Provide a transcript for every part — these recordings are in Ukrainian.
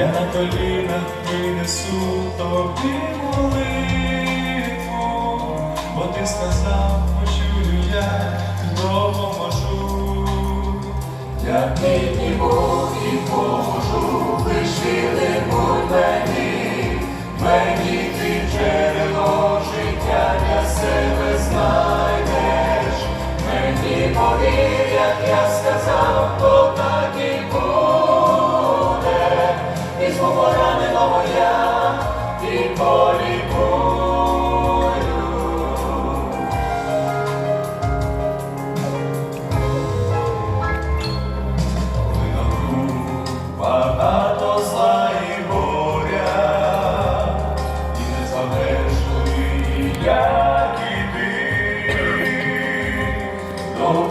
Я на колінах винесу тобі молитву, бо ти сказав, почую я, допоможу. Я підніму і поможу, лиш вірний будь мені, мені ти джерело життя для себе знайдеш, мені повір, як я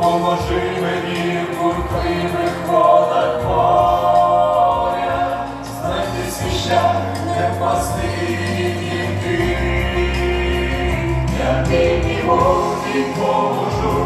Допоможи мені в бурхливих водах моря, знайти свій шлях, не впасти тільки. Я підніму і поможу,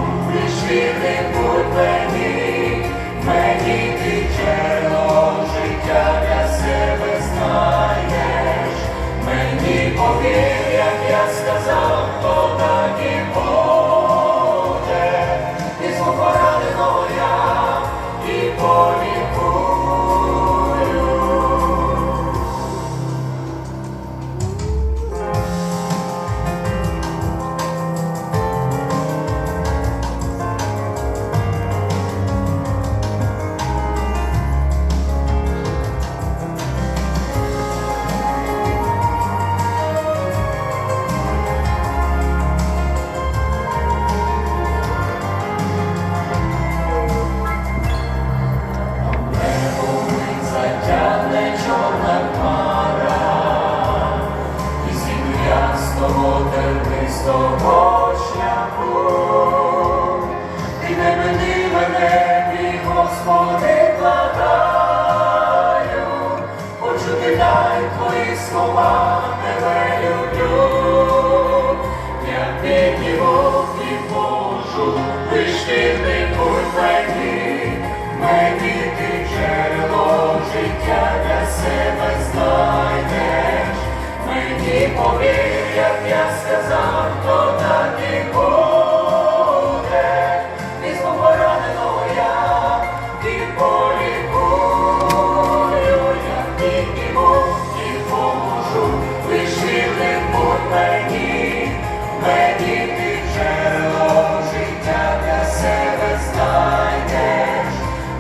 тернистого шляху. Ти не мені мене, Господи, благаю, почути дай твої слова, тебе люблю. Я підніму і можу, лиш вірний будь мені, мені ти джерело життя для себе мені ти джерело життя для себе знайдеш,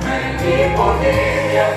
мені повір, як